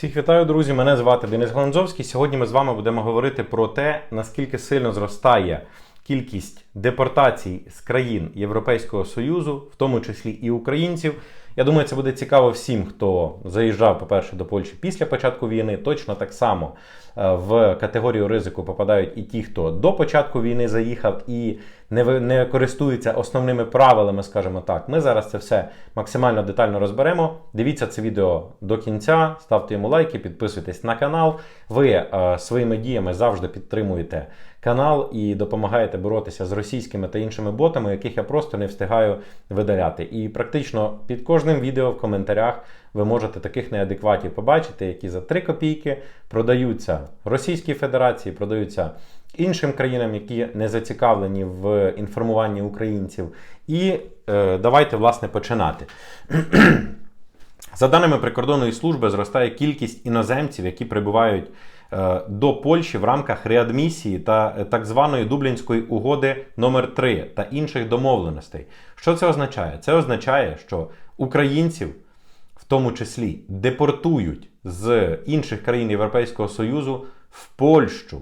Всіх вітаю, друзі! Мене звати Денис Гланзовський. Сьогодні ми з вами будемо говорити про те, наскільки сильно зростає кількість депортацій з країн Європейського Союзу, в тому числі і українців. Я думаю, це буде цікаво всім, хто заїжджав, по-перше, до Польщі після початку війни. Точно так само е, в категорію ризику попадають і ті, хто до початку війни заїхав і не, не користуються основними правилами, скажімо так. Ми зараз це все максимально детально розберемо. Дивіться це відео до кінця, ставте йому лайки, підписуйтесь на канал. Ви е, своїми діями завжди підтримуєте канал і допомагаєте боротися з російськими та іншими ботами, яких я просто не встигаю видаляти. І практично під кожним відео в коментарях ви можете таких неадекватів побачити, які за 3 копійки продаються Російській Федерації, продаються іншим країнам, які не зацікавлені в інформуванні українців. І е, давайте власне починати. За даними прикордонної служби, зростає кількість іноземців, які прибувають до Польщі в рамках реадмісії та е, так званої Дублінської угоди номер 3 та інших домовленостей. Що це означає? Це означає, що українців, в тому числі, депортують з інших країн Європейського Союзу в Польщу.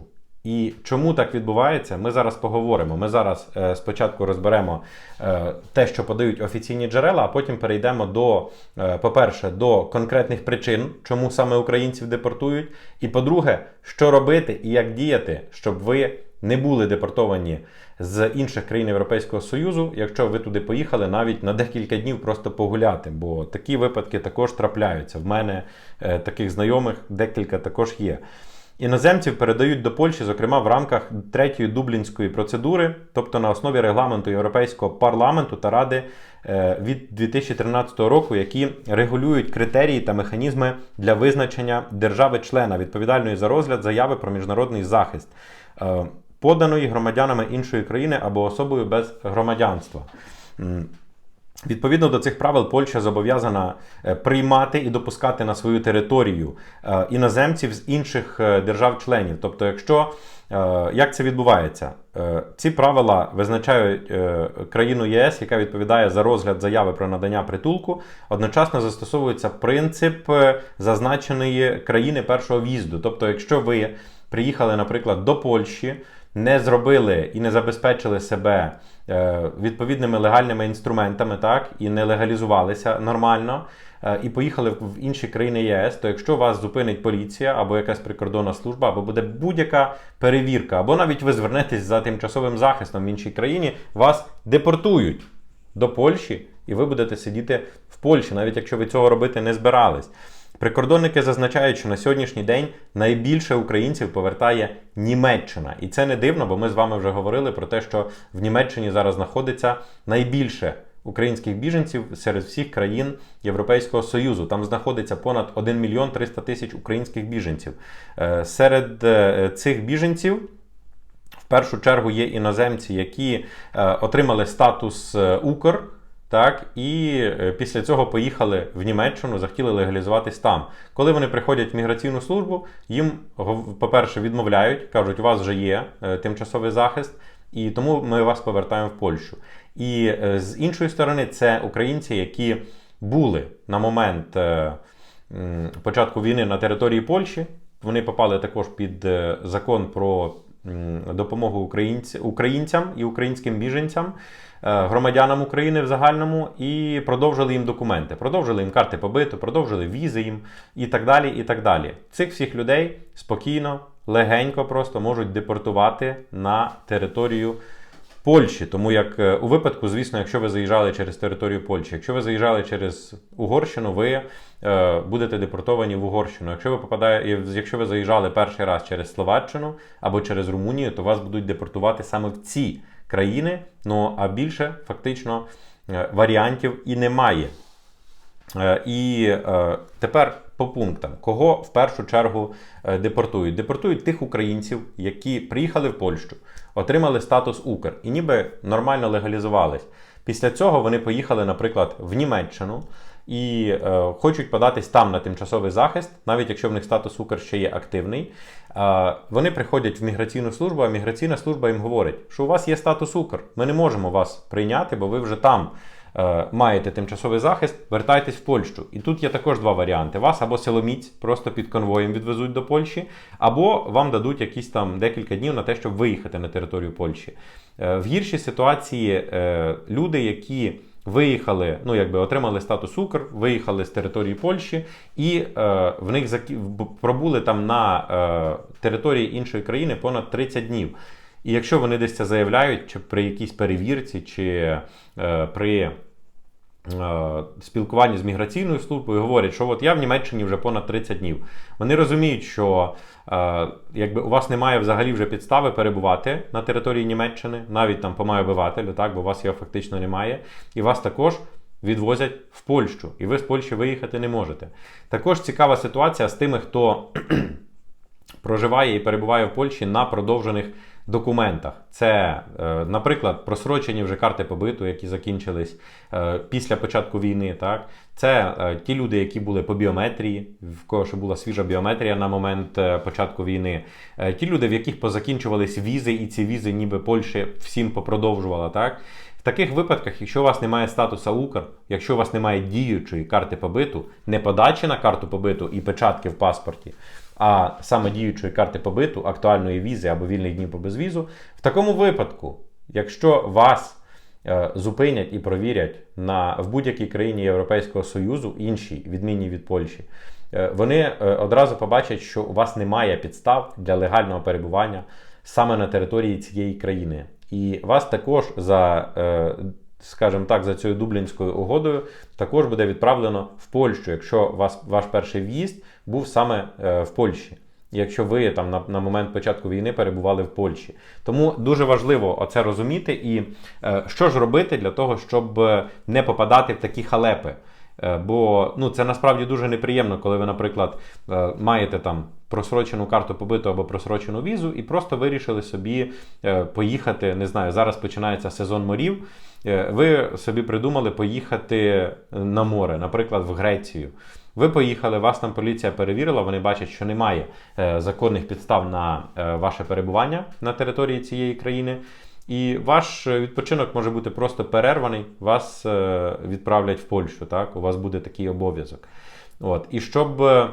І чому так відбувається, ми зараз поговоримо. Ми зараз е, спочатку розберемо е, те, що подають офіційні джерела, а потім перейдемо до, е, по-перше, до конкретних причин, чому саме українців депортують. І по-друге, що робити і як діяти, щоб ви не були депортовані з інших країн Європейського Союзу, якщо ви туди поїхали навіть на декілька днів просто погуляти. Бо такі випадки також трапляються. В мене е, таких знайомих декілька також є. Іноземців передають до Польщі, зокрема в рамках третьої дублінської процедури, тобто на основі регламенту Європейського парламенту та ради е, від 2013 року, які регулюють критерії та механізми для визначення держави-члена відповідальної за розгляд заяви про міжнародний захист, е, поданої громадянами іншої країни або особою без громадянства. Відповідно до цих правил, Польща зобов'язана е, приймати і допускати на свою територію е, іноземців з інших е, держав-членів. Тобто, якщо як це відбувається, ці правила визначають країну ЄС, яка відповідає за розгляд заяви про надання притулку. Одночасно застосовується принцип зазначеної країни першого в'їзду. Тобто, якщо ви приїхали, наприклад, до Польщі не зробили і не забезпечили себе е, відповідними легальними інструментами, так, і не легалізувалися нормально, е, і поїхали в інші країни ЄС, то якщо вас зупинить поліція або якась прикордонна служба, або буде будь-яка перевірка, або навіть ви звернетесь за тимчасовим захистом в іншій країні, вас депортують до Польщі, і ви будете сидіти в Польщі, навіть якщо ви цього робити не збирались. Прикордонники зазначають, що на сьогоднішній день найбільше українців повертає Німеччина. І це не дивно, бо ми з вами вже говорили про те, що в Німеччині зараз знаходиться найбільше українських біженців серед всіх країн Європейського Союзу. Там знаходиться понад 1 мільйон 300 тисяч українських біженців. Е, Серед е, цих біженців. В першу чергу є іноземці, які е, отримали статус Укр, так, і е, після цього поїхали в Німеччину, захотіли легалізуватись там. Коли вони приходять в міграційну службу, їм, по-перше, відмовляють, кажуть, у вас вже є е, тимчасовий захист, і тому ми вас повертаємо в Польщу. І е, з іншої сторони, це українці, які були на момент початку війни на території Польщі. Вони попали також під закон про допомогу українцям, українцям і українським біженцям, е, громадянам України в загальному, і продовжили їм документи, продовжили їм карти побиту, продовжили візи їм і так далі. і так далі. Цих всіх людей спокійно, легенько просто можуть депортувати на територію Польщі. Тому як е, у випадку, звісно, якщо ви заїжджали через територію Польщі, якщо ви заїжджали через Угорщину, ви е, будете депортовані в Угорщину. Якщо ви попадає, якщо ви заїжджали перший раз через Словаччину або через Румунію, то вас будуть депортувати саме в ці країни. Ну а більше фактично е, варіантів і немає. Е, І е, тепер по пунктам, кого в першу чергу е, депортують? Депортують тих українців, які приїхали в Польщу, отримали статус Укр і ніби нормально легалізувались. Після цього вони поїхали, наприклад, в Німеччину і е, хочуть податись там на тимчасовий захист, навіть якщо в них статус Укр ще є активний. Е, вони приходять в міграційну службу, а міграційна служба їм говорить, що у вас є статус Укр, ми не можемо вас прийняти, бо ви вже там маєте тимчасовий захист, вертайтесь в Польщу. І тут є також два варіанти: вас або силоміць просто під конвоєм відвезуть до Польщі, або вам дадуть якісь там декілька днів на те, щоб виїхати на територію Польщі. Е, в гіршій ситуації е, люди, які виїхали, ну якби отримали статус Укр, виїхали з території Польщі, і е, в них пробули там на е, території іншої країни понад 30 днів. І якщо вони десь це заявляють, чи при якійсь перевірці, чи е, при е, спілкуванні з міграційною службою, говорять, що от я в Німеччині вже понад 30 днів. Вони розуміють, що е, якби у вас немає взагалі вже підстави перебувати на території Німеччини, навіть там по майобивателю, так, бо у вас його фактично немає, і вас також. Відвозять в Польщу, і ви з Польщі виїхати не можете. Також цікава ситуація з тими, хто проживає і перебуває в Польщі на продовжених документах. Це, е, наприклад, просрочені вже карти побиту, які закінчились е, після початку війни. Так? Це е, ті люди, які були по біометрії, в кого ще була свіжа біометрія на момент початку війни. Ті люди, в яких позакінчувались візи, і ці візи, ніби Польща всім попродовжувала. Так? В таких випадках, якщо у вас немає статуса Укр, якщо у вас немає діючої карти побиту, не подачі на карту побиту і печатки в паспорті, а саме діючої карти побиту, актуальної візи або вільних днів по безвізу, в такому випадку, якщо вас е, зупинять і провірять на, в будь-якій країні Європейського Союзу, іншій, відмінній від Польщі, е, вони е, одразу побачать, що у вас немає підстав для легального перебування саме на території цієї країни. І вас також за, е, скажімо так, за цією Дублінською угодою також буде відправлено в Польщу, якщо вас, ваш перший в'їзд був саме е, в Польщі. Якщо ви там на, на момент початку війни перебували в Польщі, тому дуже важливо оце розуміти і е, що ж робити для того, щоб е, не попадати в такі халепи. Е, Бо ну, це насправді дуже неприємно, коли ви, наприклад, е, маєте там просрочену карту побиту або просрочену візу, і просто вирішили собі е, поїхати. Не знаю, зараз починається сезон морів. Ви собі придумали поїхати на море, наприклад, в Грецію. Ви поїхали, вас там поліція перевірила, вони бачать, що немає законних підстав на ваше перебування на території цієї країни. І ваш е, відпочинок може бути просто перерваний, вас е, відправлять в Польщу. Так? У вас буде такий обов'язок. От. І щоб е,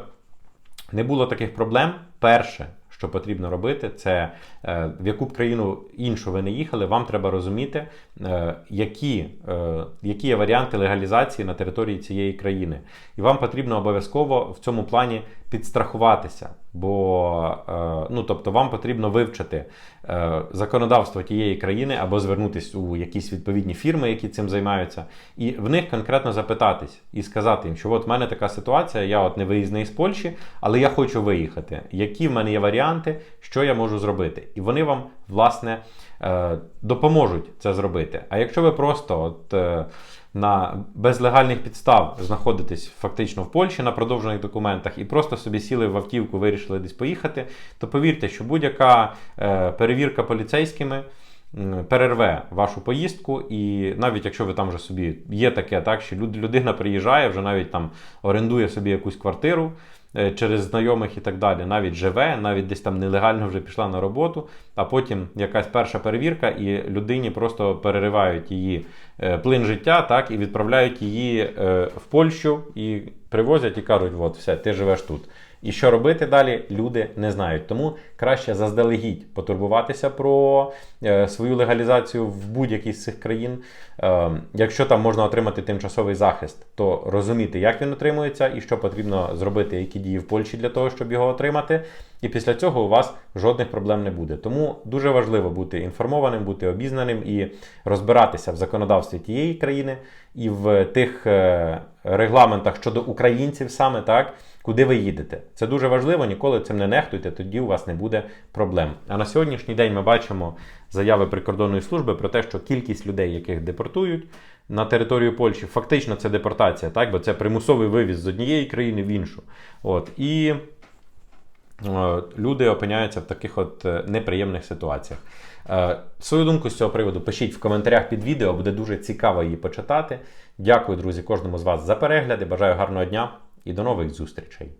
не було таких проблем, перше, що потрібно робити, це в яку б країну іншу ви не їхали, вам треба розуміти, які, які є варіанти легалізації на території цієї країни. І вам потрібно обов'язково в цьому плані підстрахуватися. Бо е, ну, тобто вам потрібно вивчити е, законодавство тієї країни або звернутися у якісь відповідні фірми, які цим займаються, і в них конкретно запитатись і сказати їм, що от в мене така ситуація, я от не виїзний з Польщі, але я хочу виїхати. Які в мене є варіанти, що я можу зробити? І вони вам, власне, е, допоможуть це зробити. А якщо ви просто от. На без легальних підстав знаходитись фактично в Польщі на продовжених документах і просто собі сіли в автівку, вирішили десь поїхати, то повірте, що будь-яка е, перевірка поліцейськими перерве вашу поїздку, і навіть якщо ви там вже собі є таке, так що люд- людина приїжджає, вже навіть там орендує собі якусь квартиру. Е, Через знайомих і так далі, навіть живе, навіть десь там нелегально вже пішла на роботу, а потім якась перша перевірка, і людині просто переривають її е, плин життя, так, і відправляють її е, в Польщу і привозять і кажуть: от все, ти живеш тут. І що робити далі, люди не знають. Тому краще заздалегідь потурбуватися про е, свою легалізацію в будь-якій з цих країн. Е, якщо там можна отримати тимчасовий захист, то розуміти, як він отримується і що потрібно зробити, які дії в Польщі для того, щоб його отримати. І після цього у вас жодних проблем не буде. Тому дуже важливо бути інформованим, бути обізнаним і розбиратися в законодавстві тієї країни і в тих е, регламентах щодо українців саме так, куди ви їдете. Це дуже важливо, ніколи цим не нехтуйте, тоді у вас не буде проблем. А на сьогоднішній день ми бачимо заяви прикордонної служби про те, що кількість людей, яких депортують на територію Польщі, фактично це депортація, так, бо це примусовий вивіз з однієї країни в іншу. От і люди опиняються в таких от е, неприємних ситуаціях. Е, Свою думку з цього приводу пишіть в коментарях під відео, буде дуже цікаво її почитати. Дякую, друзі, кожному з вас за перегляди. Бажаю гарного дня і до нових зустрічей.